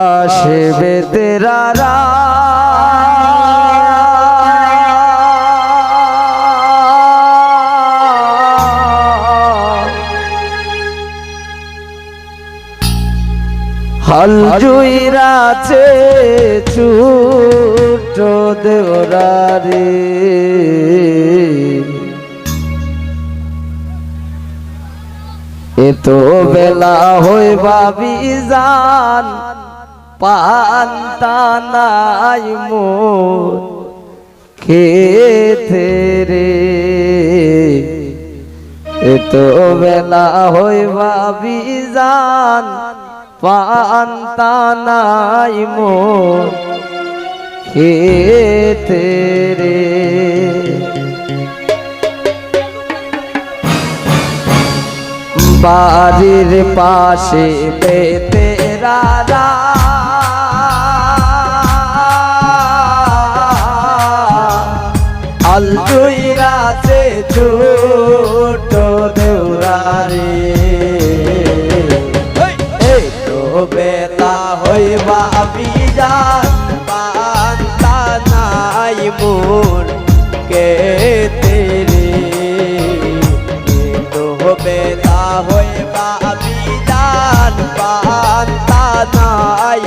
আসবে তেরা হল জুইরাছে চুট দেওরারে এত বেলা হইবা বিজান। পান্তা নাই মোর খেতে রে। এত বেলা হইবা বিজান পান্তা নাই মোর খেতে রে। বাড়ির পাশে বেতেরারা আলজুইরাছে ছোট দেউরারে। এই তো বেলা হইবা বিজান পান্তা নাই মোর কে তেরে। তো বেলা হইবা পান্তা নাই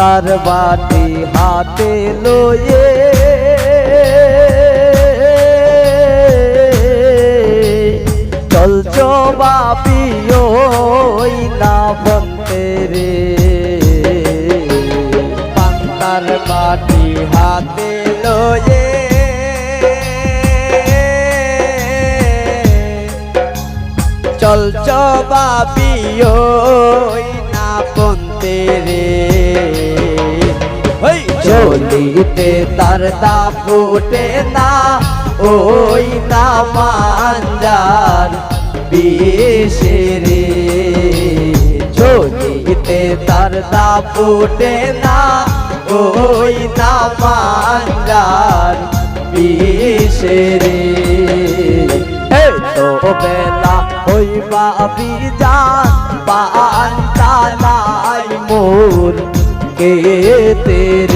পান্তার বাটি হাতে লয়ে। চলছ বাপিও না বলতে রে। পান্তার বাটি হাতে লয়ে। চলছ বাপিও চলিতে তার দা ফুটে না। ওই না মাঞ্জার বিশে রে। চলিতে তার দা ফুটে না। ওই না মাঞ্জার বিশে রে। বেলা হইবা বিজান পান্তা নাই মোর কে তেরে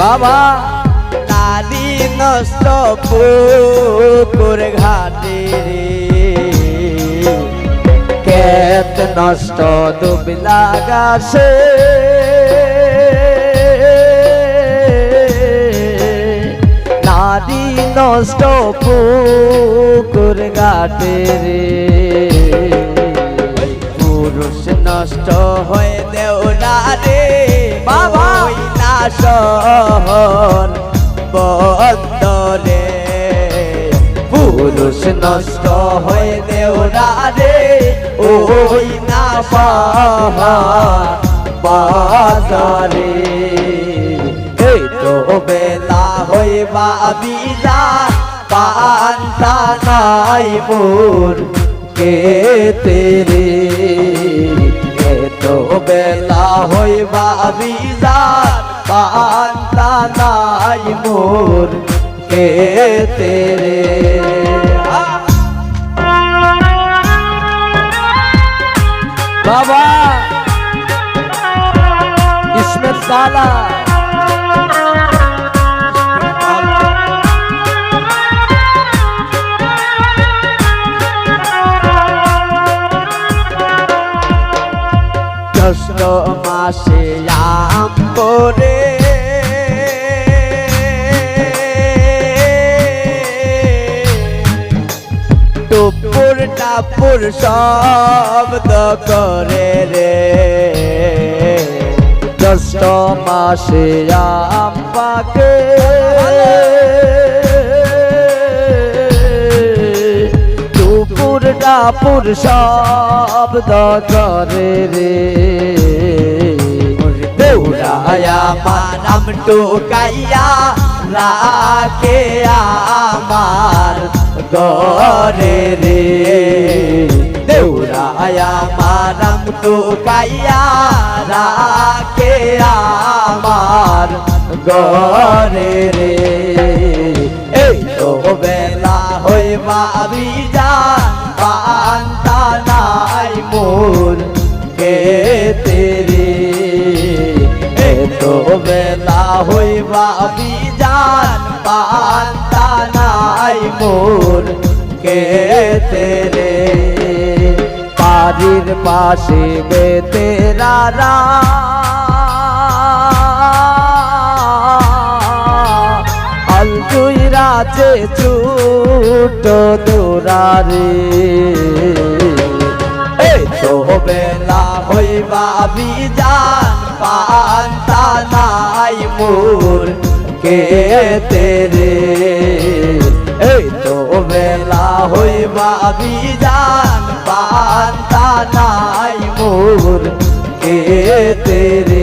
বাবা নারী নষ্ট পুকুর ঘাটে কেত নষ্ট দুবলা গাছে। নারী নষ্ট পুকুর ঘাটে পুরুষ নষ্ট হয়ে দেওরা রে। না শহর বন্দরে পুরুষ নষ্ট হয়ে দেওরা রে, ওই না পাহাড় বাজারে। এই তো বেলা হইবা বিজা পান্তা নাই মোর কে তেরে তো বেলা হইবা বিজা बांधा नाय मोर के तेरे। बाबा इसमें साला কাপুর শব্দ করে রে। জ্যৈষ্ঠ মাসে আম্পাকে টুপুর ডাপুর শব্দ করে রে। দেউরায়া মানাম টুকাইয়া রাখে আমার গরে রে। দেউরায়া মানাম টুকাইয়া রাখে আমার গরে রে। এই তো বেলা হইবা বিজান পান্তা নাই মোর কে তেরে এ তো বেলা হইবা বিজান পান্তা নাই মোর কে তেরে? বাড়ির পাশে বেতেরা আলজুই রাজে ছুট দৌড়ারে তো বেলা হইবা বিজান পান্তা নাই মোর কে তেরে? হইবা বিজান পান্তা নাই মোর। কে তেরে